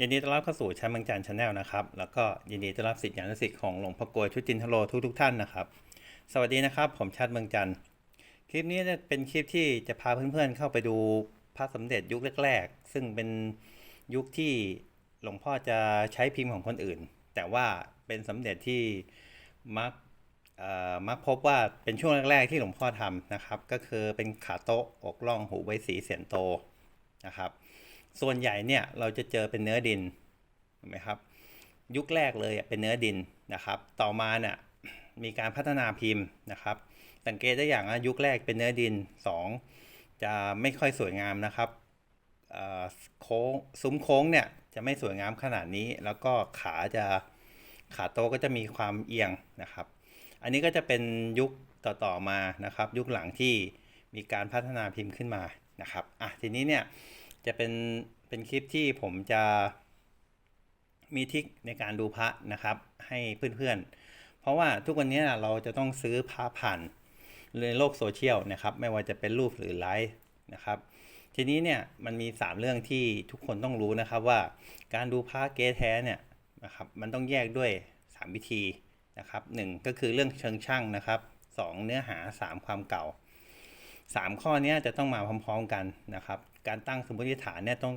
ยินดีต้อนรับเข้าสู่ชั้นบางจันชาแนลนะครับ แล้วก็ยินดีต้อนรับสิทธิยานุสิทธิ์ของหลวงพ่อกลวยชุตินทโลทุกทุกๆท่านนะครับ สวัสดีนะครับ ผมชัดเมืองจันน์คลิปนี้เนี่ยเป็นคลิปที่จะพาเพื่อนๆเข้าไปดูพระสมเด็จยุคแรกๆ ซึ่งเป็นยุคที่หลวงพ่อจะใช้พิมพ์ของคนอื่น แต่ว่าเป็นสมเด็จที่มักมักพบว่าเป็นช่วงแรกๆ ที่หลวงพ่อทำนะครับ ก็คือเป็นขาโต๊ะอกล่องหูใบสีเสียนโตนะครับ ส่วนใหญ่เนี่ยเราจะเจอเป็นเนื้อดินเห็นไหมครับยุคแรกเลยอะเป็นเนื้อดินนะครับ ต่อมาเนี่ยมีการพัฒนาพิมพ์นะครับ สังเกตได้อย่างนะยุคแรกเป็นเนื้อดิน 2 จะไม่ค่อยสวยงามนะครับโค้งซุ้มโค้งเนี่ยจะไม่สวยงามขนาดนี้ แล้วก็ขาจะขาโตก็จะมีความเอียงนะครับ อันนี้ก็จะเป็นยุคต่อๆมานะครับ ยุคหลังที่มีการพัฒนาพิมพ์ขึ้นมานะครับอะทีนี้เนี่ย จะเป็นเป็นคลิปที่ผมจะมีทิคในการดูพระนะครับ ให้เพื่อนๆ เพราะว่าทุกวันนี้เราจะต้องซื้อพระผ่านในโลกโซเชียลนะครับ ไม่ว่าจะเป็นรูปหรือไลฟ์นะครับ ทีนี้เนี่ยมันมี 3 เรื่องที่ทุกคนต้องรู้นะครับว่าการดูพระเกแท้เนี่ยนะครับมันต้องแยกด้วย 3 วิธีนะครับหนึ่งก็คือเรื่องเชิงช่างนะครับสองเนื้อหา 3 ความเก่า สามข้อนี้จะต้องมาพร้อมๆกันนะครับ การตั้งสมมติฐานเนี่ยต้อง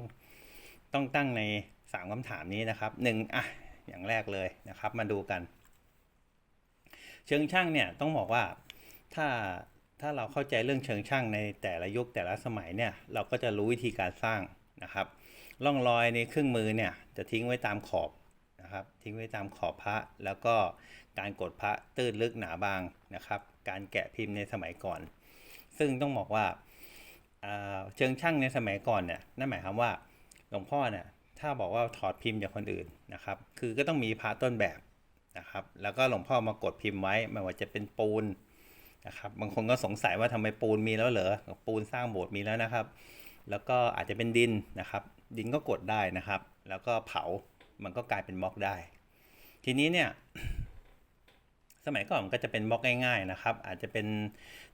ต้องตั้งในสามคำถามนี้นะครับหนึ่งอะอย่างแรกเลยนะครับมาดูกัน เชิงช่างเนี่ยต้องบอกว่าถ้าถ้าเราเข้าใจเรื่องเชิงช่างในแต่ละยุคแต่ละสมัยเนี่ยเราก็จะรู้วิธีการสร้างนะครับร่องรอยในเครื่องมือเนี่ยจะทิ้งไว้ตามขอบนะครับทิ้งไว้ตามขอบพระแล้วก็การกดพระตื้นลึกหนาบางนะครับ การแกะพิมพ์ในสมัยก่อน ซึ่งต้องบอกว่าเชิงช่างในสมัยก่อนเนี่ยนั่นหมายความว่าหลวงพ่อเนี่ยถ้าบอกว่าถอดพิมพ์จากคนอื่นนะครับ คือก็ต้องมีพระต้นแบบนะครับ แล้วก็หลวงพ่อมากดพิมพ์ไว้ไม่ว่าจะเป็นปูนนะครับ บางคนก็สงสัยว่าทำไมปูนมีแล้วเหรอปูนสร้างโบสถ์มีแล้วนะครับ แล้วก็อาจจะเป็นดินนะครับ ดินก็กดได้นะครับ แล้วก็เผามันก็กลายเป็นบล็อกได้ ทีนี้เนี่ย สมัยก่อนก็จะเป็นบล็อกง่ายๆนะครับ อาจจะเป็น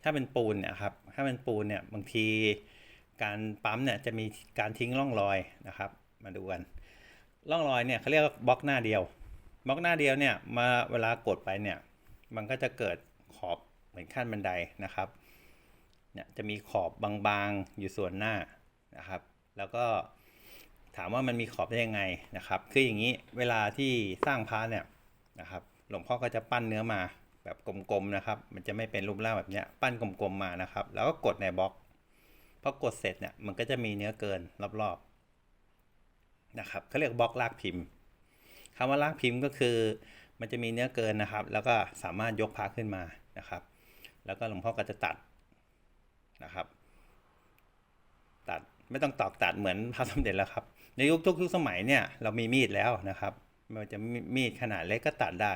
ถ้าเป็นปูนเนี่ยครับถ้าเป็นปูนเนี่ยบางทีการปั๊มเนี่ยจะมีการทิ้งร่องรอยนะครับ มาดูกันร่องรอยเนี่ยเขาเรียกว่าบล็อกหน้าเดียวบล็อกหน้าเดียวเนี่ยมาเวลากดไปเนี่ยมันก็จะเกิดขอบเหมือนขั้นบันไดนะครับเนี่ยจะมีขอบบางๆอยู่ส่วนหน้านะครับ แล้วก็ถามว่ามันมีขอบได้ยังไงนะครับ คืออย่างนี้เวลาที่สร้างพระเนี่ยนะครับ หลวงพ่อก็จะปั้นเนื้อมาแบบกลมๆนะครับ มันจะไม่เป็นรูปร่างแบบเนี้ยปั้นกลมๆมานะครับ แล้วก็กดในบล็อกพอกดเสร็จเนี่ยมันก็จะมีเนื้อเกินรอบๆนะครับเขาเรียกบล็อกลากพิมพ์คำว่าลากพิมพ์ก็คือ มันจะมีเนื้อเกินนะครับ แล้วก็สามารถยกพระขึ้นมานะครับ แล้วก็หลวงพ่อก็จะตัดนะครับ ตัดไม่ต้องตอกตัดเหมือนพระสมเด็จแล้วครับ ในยุคทุกยุคสมัยเนี่ยเรามีมีดแล้วนะครับไม่ว่าจะมีดขนาดเล็กก็ตัดได้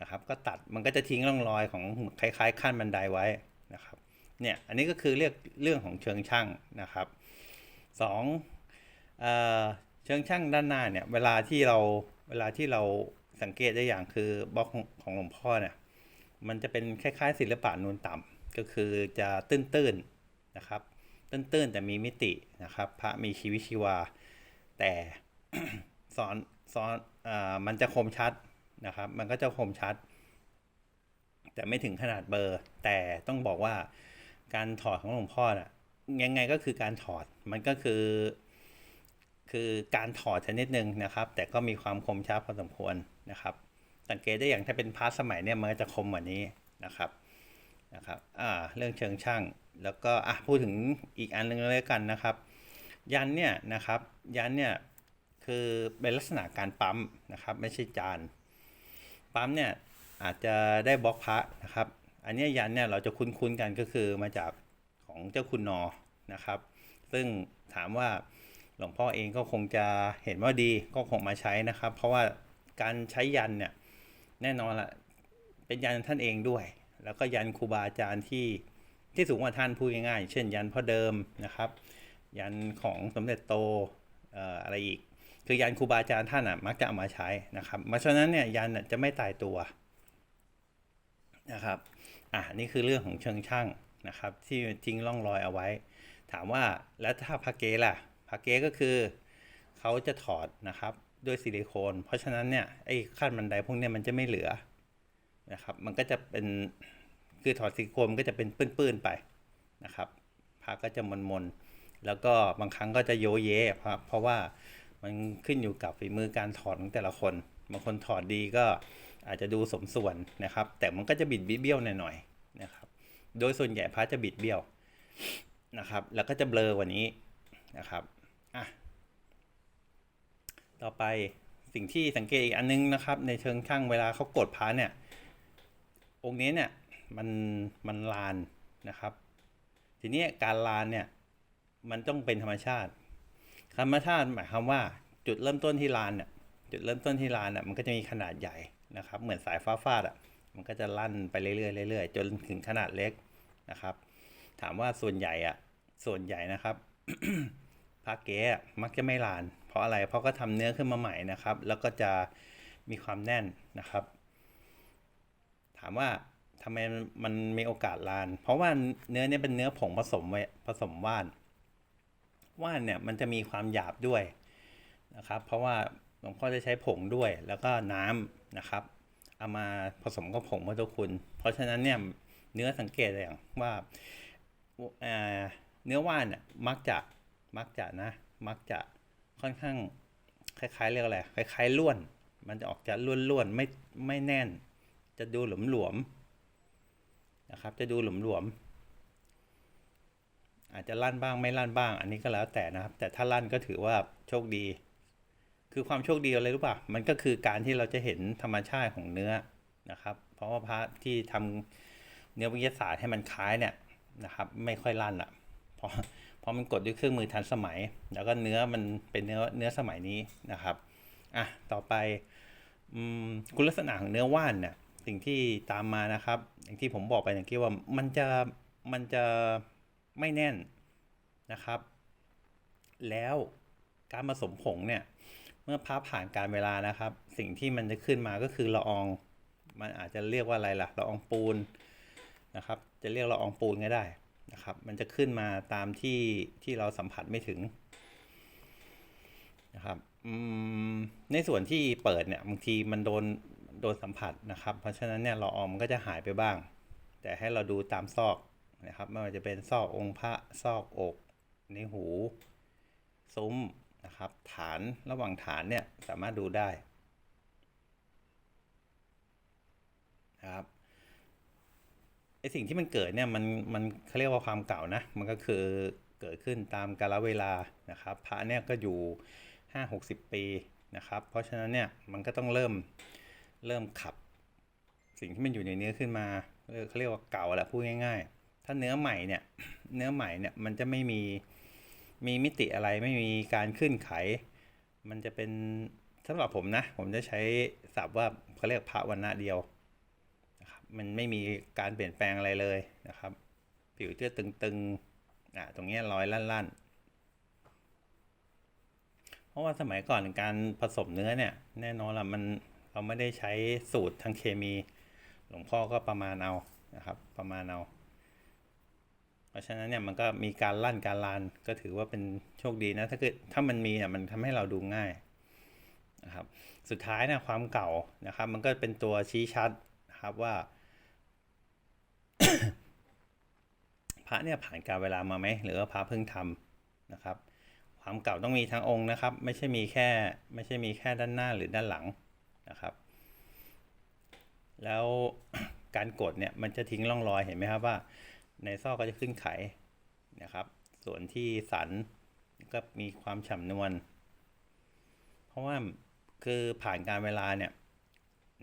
นะครับก็ตัดมันก็จะทิ้งร่องรอยของคล้ายๆขั้นบันไดไว้นะครับเนี่ยอันนี้ก็คือเรียกเรื่องของเชิงช่างนะครับสองเอเชิงช่างด้านหน้าเนี่ยเวลาที่เราเวลาที่เราสังเกตได้อย่างคือบล็อกของหลวงพ่อเนี่ยมันจะเป็นคล้ายๆศิลปะนูนต่ำก็คือจะตื้นๆนะครับตื้นๆแต่มีมิตินะครับ พระมีชีวิตชีวา แต่สอนสอนอ่ามันจะคมชัด นะครับ มันก็จะคมชัด แต่ไม่ถึงขนาดเบอร์ แต่ต้องบอกว่าการถอดของหลวงพ่อน่ะยังไงก็คือการถอดมันก็คือ คือการถอดชนิดหนึ่งนะครับ แต่ก็มีความคมชัดพอสมควรนะครับ สังเกตได้อย่างถ้าเป็นพาร์ทสมัยเนี่ยมันก็จะคมกว่านี้นะครับนะครับอ่าเรื่องเชิงช่าง แล้วก็อะพูดถึงอีกอันนึงเลยกันนะครับ ยันเนี่ยนะครับ ยันเนี่ยคือเป็นลักษณะการปั๊มนะครับ ไม่ใช่จาน ปั๊มเนี่ยอาจจะได้บล็อกพระนะครับ อันนี้ยันเนี่ยเราจะคุ้นๆกันก็คือมาจากของเจ้าคุณนอนะครับ ซึ่งถามว่าหลวงพ่อเองก็คงจะเห็นว่าดีก็คงมาใช้นะครับ เพราะว่าการใช้ยันเนี่ยแน่นอนละเป็นยันท่านเองด้วย แล้วก็ยันครูบาอาจารย์ที่ที่สูงกว่าท่านพูดง่ายๆ เช่นยันพ่อเดิมนะครับ ยันของสมเด็จโตอออะไรอีก คือยันครูบาอาจารย์ท่านอะมักจะเอามาใช้นะครับเพราะฉะนั้นเนี่ยยันจะไม่ตายตัวนะครับอะนี่คือเรื่องของเชิงช่างนะครับที่ทิ้งร่องรอยเอาไว้ ถามว่าแล้วถ้าพาเกล่ะพาเกก็คือเขาจะถอดนะครับด้วยซิลิโคน เพราะฉะนั้นเนี่ยไอ้ขั้นบันไดพวกนี้มันจะไม่เหลือนะครับมันก็จะเป็นคือถอดซิลิโคนมันก็จะเป็นปื้นๆไปนะครับพระก็จะมนๆแล้วก็บางครั้งก็จะโยเยครับเพราะว่า มันขึ้นอยู่กับฝีมือการถอดของแต่ละคน บางคนถอดดีก็อาจจะดูสมส่วนนะครับ แต่มันก็จะบิดเบี้ยวหน่อยๆนะครับ โดยส่วนใหญ่พระจะบิดเบี้ยวนะครับ แล้วก็จะเบลอกว่านี้นะครับอะต่อไปสิ่งที่สังเกตอีกอันนึงนะครับ ในเชิงช่างเวลาเขากดพระเนี่ย องค์นี้เนี่ยมันมันลานนะครับ ทีนี้การลานเนี่ยมันต้องเป็นธรรมชาติ ธรรมชาติหมายความว่าจุดเริ่มต้นที่ลานเนี่ยจุดเริ่มต้นที่ลานเนี่ยมันก็จะมีขนาดใหญ่นะครับ เหมือนสายฟ้าฟาดอะมันก็จะลั่นไปเรื่อยๆเรื่อยๆจนถึงขนาดเล็กนะครับ ถามว่าส่วนใหญ่อะส่วนใหญ่นะครับพระเก๊มักจะไม่ลาน เพราะอะไรเพราะก็ทำเนื้อขึ้นมาใหม่นะครับ แล้วก็จะมีความแน่นนะครับ ถามว่าทำไมมันมีโอกาสลาน เพราะว่าเนื้อเนี่ยเป็นเนื้อผงผสมไว้ผสมว่าน ว่านเนี่ยมันจะมีความหยาบด้วยนะครับเพราะว่าหลวงพ่อจะใช้ผงด้วยแล้วก็น้ำนะครับเอามาผสมกับผงพุทธคุณ เพราะฉะนั้นเนี่ยเนื้อสังเกตอย่างว่าเเนื้อว่านเนี่ยมักจะมักจะนะมักจะค่อนข้างคล้ายๆเรียกอะไรคล้ายๆล้วน มันจะออกจะล้วนๆไม่ไม่แน่น จะดูหลวมๆนะครับจะดูหลวมๆ อาจจะลั่นบ้างไม่ลั่นบ้าง อันนี้ก็แล้วแต่นะครับ แต่ถ้าลั่นก็ถือว่าโชคดี คือความโชคดีอะไรรู้ป่ะมันก็คือการที่เราจะเห็นธรรมชาติของเนื้อนะครับ เพราะว่าพระที่ทำเนื้อวิทยาศาสตร์ให้มันคล้ายเนี่ยนะครับ ไม่ค่อยลั่นละเพราะเพราะมันกดด้วยเครื่องมือทันสมัย แล้วก็เนื้อมันเป็นเนื้อเนื้อสมัยนี้นะครับอะต่อไปอคุณลักษณะของเนื้อว่านเนี่ยสิ่งที่ตามมานะครับ อย่างที่ผมบอกไปอย่างที่ว่ามันจะมันจะ ไม่แน่นนะครับ แล้วการผสมผงเนี่ย เมื่อพับผ่านการเวลานะครับ สิ่งที่มันจะขึ้นมาก็คือละออง มันอาจจะเรียกว่าอะไรล่ะละอองปูนนะครับ จะเรียกละอองปูนก็ได้นะครับ มันจะขึ้นมาตามที่ที่เราสัมผัสไม่ถึงนะครับในส่วนที่เปิดเนี่ยบางทีมันโดนโดนสัมผัสนะครับ เพราะฉะนั้นเนี่ยละอองมันก็จะหายไปบ้าง แต่ให้เราดูตามซอก นะครับไม่ว่าจะเป็นซอกองค์พระซอกอกในหูซุ้มนะครับฐานระหว่างฐานเนี่ยสามารถดูได้นะครับไอสิ่งที่มันเกิดเนี่ยมันมันเขาเรียกว่าความเก่านะมันก็คือเกิดขึ้นตามกาลเวลานะครับพระเนี่ยก็อยู่ห้าหกสิบปีนะครับ เพราะฉะนั้นเนี่ยมันก็ต้องเริ่มเริ่มขับ สิ่งที่มันอยู่ในเนื้อขึ้นมาเออเขาเรียกว่าเก่าแหละพูดง่าย ๆ ถ้าเนื้อใหม่เนี่ย เนื้อใหม่เนี่ยมันจะไม่มีมีมิติอะไรไม่มีการขึ้นไข มันจะเป็นสำหรับผมนะ ผมจะใช้ศัพท์ว่าเขาเรียกพระวันณะเดียวนะครับมันไม่มีการเปลี่ยนแปลงอะไรเลยนะครับ ผิวจะตึงๆอะตรงเนี้ยรอยลั่นๆ เพราะว่าสมัยก่อนการผสมเนื้อเนี่ย แน่นอนละมันเราไม่ได้ใช้สูตรทางเคมี หลวงพ่อก็ประมาณเอานะครับ ประมาณเอา เพราะฉะนั้นเนี่ยมันก็มีการลั่นการลานก็ถือว่าเป็นโชคดีนะ ถ้าเกิดถ้ามันมีเนี่ยมันทำให้เราดูง่ายนะครับ สุดท้ายเนี่ยความเก่านะครับ มันก็เป็นตัวชี้ชัดนะครับว่า พระเนี่ยผ่านการเวลามาไหมหรือว่าพระเพิ่งทำนะครับ ความเก่าต้องมีทั้งองค์นะครับ ไม่ใช่มีแค่ไม่ใช่มีแค่ด้านหน้าหรือด้านหลังนะครับ แล้วการกดเนี่ยมันจะทิ้งร่องรอยเห็นไหมครับว่า ในซอกก็จะขึ้นไขนะครับ ส่วนที่สันก็มีความฉ่ำนวล เพราะว่าคือผ่านการเวลาเนี่ย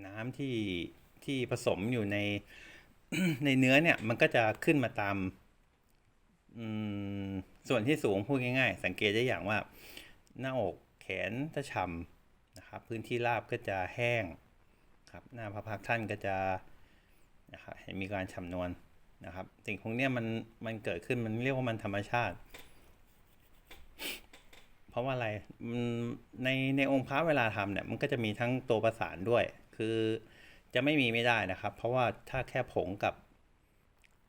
น้ำที่ที่ผสมอยู่ในในเนื้อเนี่ยมันก็จะขึ้นมาตามส่วนที่สูงพูดง่ายๆ สังเกตได้อย่างว่า หน้าอกแขนจะฉ่ำนะครับ พื้นที่ราบก็จะแห้งครับ หน้าพระพักท่านก็จะนะครับเห็นมีการฉ่ำนวล นะครับ สิ่งพวกนี้มันมันเกิดขึ้นมันเรียกว่ามันธรรมชาติ เพราะว่าอะไรในในองค์พระเวลาทำเนี่ยมันก็จะมีทั้งตัวประสานด้วย คือจะไม่มีไม่ได้นะครับ เพราะว่าถ้าแค่ผงกับ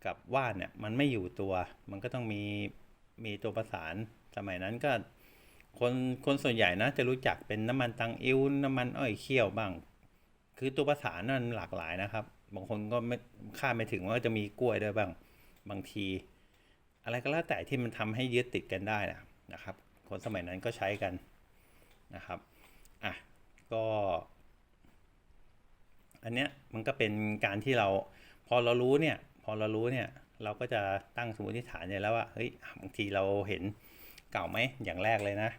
กับว่านเนี่ยมันไม่อยู่ตัว มันก็ต้องมีมีตัวประสานสมัยนั้นก็คนคนส่วนใหญ่นะจะรู้จักเป็นน้ำมันตังอิ้วน้ำมันอ้อยเคี่ยวบ้าง คือตัวภาษานั้นหลากหลายนะครับ บางคนก็ไม่คาดไม่ถึงว่าจะมีกล้วยด้วยบ้างบางที อะไรก็แล้วแต่ที่มันทำให้ยึดติดกันได้นะนะครับ คนสมัยนั้นก็ใช้กันนะครับอะก็ อันเนี้ยมันก็เป็นการที่เราพอเรารู้เนี่ย พอเรารู้เนี่ยเราก็จะตั้งสมมติฐานเนี่ยแล้วว่าเฮ้ยบางทีเราเห็นเก่าไหมอย่างแรกเลยนะ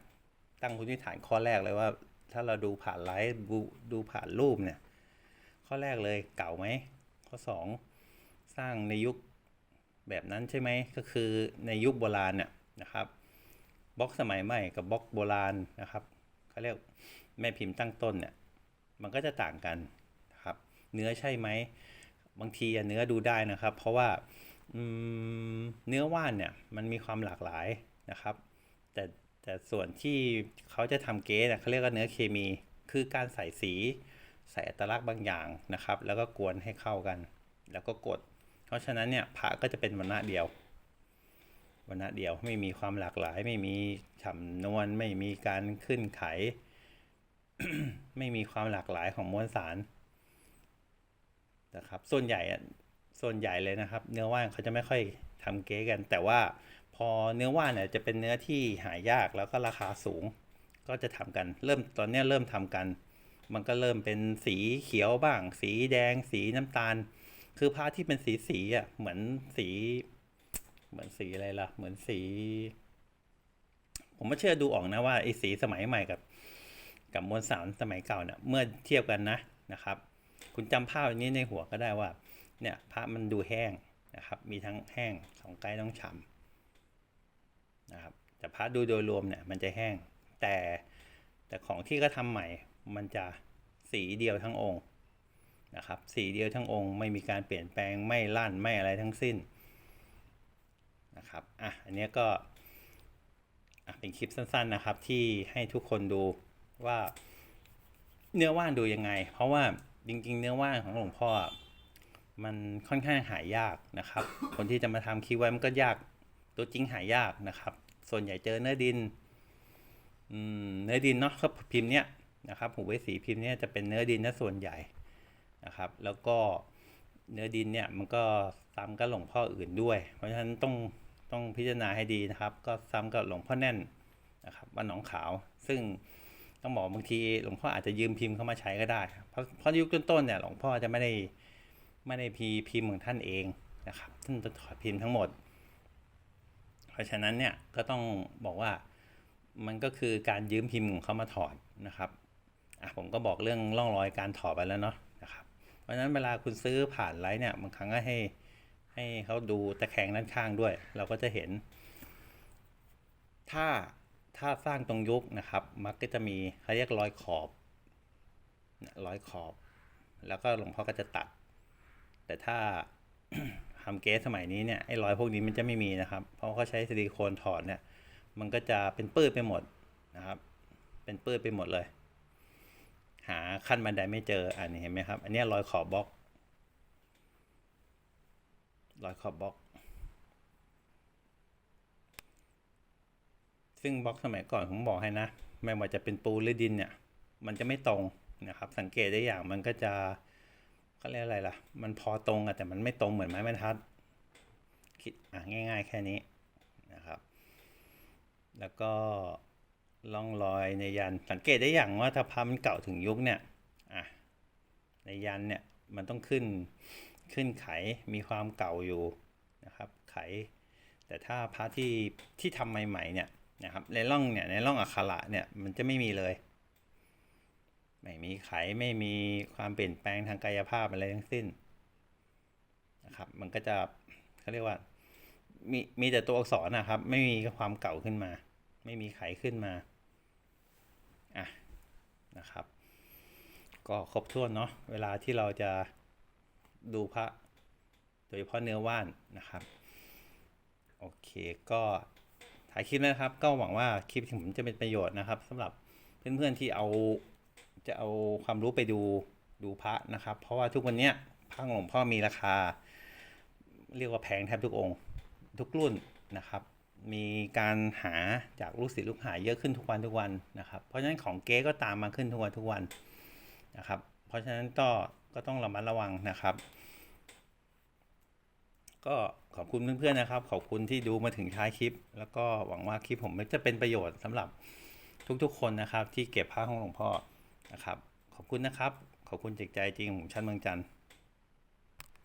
ตั้งสมมติฐานข้อแรกเลยว่า ถ้าเราดูผ่านไลฟ์ดูดูผ่านรูปเนี่ย ข้อแรกเลยเก่าไหม ข้อสองสร้างในยุคแบบนั้นใช่ไหมก็คือในยุคโบราณเนี่ยนะครับบล็อกสมัยใหม่กับบล็อกโบราณนะครับเขาเรียกแม่พิมพ์ตั้งต้นเนี่ยมันก็จะต่างกันนะครับเนื้อใช่ไหมบางทีเนื้อดูได้นะครับ เพราะว่าเนื้อว่านเนี่ยมันมีความหลากหลายนะครับ แต่แต่ส่วนที่เขาจะทำเก๊เนี่ยเขาเรียกว่าเนื้อเคมี คือการใส่สี ใส่อัตลักษณ์บางอย่างนะครับ แล้วก็กวนให้เข้ากัน แล้วก็กด เพราะฉะนั้นเนี่ยพระก็จะเป็นวรรณะเดียววรรณะเดียวไม่มีความหลากหลาย ไม่มีฉ่ำนวลไม่มีการขึ้นไข ไม่มีความหลากหลายของมวลสารนะครับ ส่วนใหญ่อะส่วนใหญ่เลยนะครับ เนื้อว่านเขาจะไม่ค่อยทำเก๊กัน แต่ว่าพอเนื้อว่านเนี่ยจะเป็นเนื้อที่หายากแล้วก็ราคาสูง ก็จะทำกัน เริ่มตอนนี้เริ่มทำกัน มันก็เริ่มเป็นสีเขียวบ้าง สีแดง สีน้ำตาล คือผ้าที่เป็นสีสีอะ เหมือนสี เหมือนสีอะไรล่ะ เหมือนสี ผมไม่เชื่อดูออกนะว่าไอ้สีสมัยใหม่กับ กับมวลสารสมัยเก่าเนี่ยเมื่อเทียบกันนะนะครับ คุณจำภาพอันนี้ในหัวก็ได้ว่า เนี่ยพระมันดูแห้งนะครับ มีทั้งแห้งสองไกล้ต้องฉ่ำนะครับแต่พระดูโดยรวมเนี่ยมันจะแห้ง แต่แต่ของที่ก็ทำใหม่ มันจะสีเดียวทั้งองค์นะครับสีเดียวทั้งองค์ไม่มีการเปลี่ยนแปลงไม่ลั่นไม่อะไรทั้งสิ้นนะครับอะอันนี้ก็เป็นคลิปสั้นๆนะครับที่ให้ทุกคนดูว่าเนื้อว่านดูยังไง เพราะว่าจริงๆ เนื้อว่านของหลวงพ่อมันค่อนข้างหายากนะครับ คนที่จะมาทำคีย์ไว้มันก็ยากตัวจริงหายากนะครับ ส่วนใหญ่เจอเนื้อดินเนื้อดินเนาะครับพิมพ์เนี้ย นะครับหูไวสีพิมพ์เนี้ยจะเป็นเนื้อดินนะส่วนใหญ่นะครับ แล้วก็เนื้อดินเนี่ยมันก็ซ้ำกับหลวงพ่ออื่นด้วย เพราะฉะนั้นต้องต้องพิจารณาให้ดีนะครับ ก็ซ้ำกับหลวงพ่อแน่นนะครับวัดหนองขาว ซึ่งต้องบอกบางทีหลวงพ่ออาจจะยืมพิมพ์เข้ามาใช้ก็ได้ เพราะเพราะยุคต้นๆเนี่ยหลวงพ่อจะไม่ได้ไม่ได้พีพิมพ์ของท่านเองนะครับท่านจะถอดพิมพ์ทั้งหมด เพราะฉะนั้นเนี่ยก็ต้องบอกว่ามันก็คือการยืมพิมพ์ของเขามาถอดนะครับ อะผมก็บอกเรื่องร่องรอยการถอดไปแล้วเนาะนะครับ เพราะฉะนั้นเวลาคุณซื้อผ่านไลน์เนี่ยบางครั้งก็ให้ให้เขาดูตะแคงด้านข้างด้วย เราก็จะเห็น ถ้าถ้าสร้างตรงยุคนะครับ มักก็จะมีเขาเรียกรอยขอบรอยขอบ แล้วก็หลวงพ่อก็จะตัด แต่ถ้าทำเกสสมัยนี้เนี่ยไอ้รอยพวกนี้มันจะไม่มีนะครับ เพราะเขาใช้ซิลิโคนถอดเนี่ย มันก็จะเป็นปื้ดไปหมดนะครับ เป็นปื้ดไปหมดเลย หาขั้นบันไดไม่เจออันนี้เห็นไหมครับ อันนี้รอยขอบบล็อกรอยขอบบล็อก ซึ่งบล็อกสมัยก่อนผมบอกให้นะ ไม่ว่าจะเป็นปูหรือดินเนี่ย มันจะไม่ตรงนะครับ สังเกตได้อย่างมันก็จะเขาเรียกอะไรล่ะ มันพอตรงอะแต่มันไม่ตรงเหมือนไม้บรรทัด คิดอะง่าย ๆ แค่นี้นะครับ แล้วก็ ล่องรอยในยันสังเกตได้อย่างว่าถ้าพระมันเก่าถึงยุคเนี่ยอะในยันเนี่ยมันต้องขึ้นขึ้นไขมีความเก่าอยู่นะครับไข แต่ถ้าพระที่ที่ทำใหม่ๆเนี่ยนะครับในร่องเนี่ยในร่องอักขระเนี่ยมันจะไม่มีเลย ไม่มีไขไม่มีความเปลี่ยนแปลงทางกายภาพอะไรทั้งสิ้นนะครับมันก็จะเขาเรียกว่ามีมีแต่ตัวอักษรนะครับ ไม่มีความเก่าขึ้นมา ไม่มีไขขึ้นมา อะ นะครับ ก็ครบถ้วนเนาะ เวลาที่เราจะดูพระ โดยเฉพาะเนื้อว่านนะครับ โอเคก็ถ่ายคลิปแล้วนะครับ ก็หวังว่าคลิปของผมจะเป็นประโยชน์นะครับสำหรับเพื่อนๆที่เอาจะเอาความรู้ไปดูดูพระนะครับ เพราะว่าทุกวันเนี้ยพระหลวงพ่อมีราคา เรียกว่าแพงแทบทุกองค์ ทุกรุ่นนะครับ มีการหาจากลูกศิษย์ลูกหาเยอะขึ้นทุกวันทุกวันนะครับ เพราะฉะนั้นของเก๊ก็ตามมาขึ้นทุกวันทุกวันนะครับ เพราะฉะนั้นก็ก็ต้องระมัดระวังนะครับ ก็ขอบคุณเพื่อนๆนะครับ ขอบคุณที่ดูมาถึงท้ายคลิป แล้วก็หวังว่าคลิปผมจะเป็นประโยชน์สำหรับทุกๆ คนนะครับ ที่เก็บผ้าของหลวงพ่อนะครับ ขอบคุณนะครับ ขอบคุณจากใจจริงผมชั้นเมืองจันทร์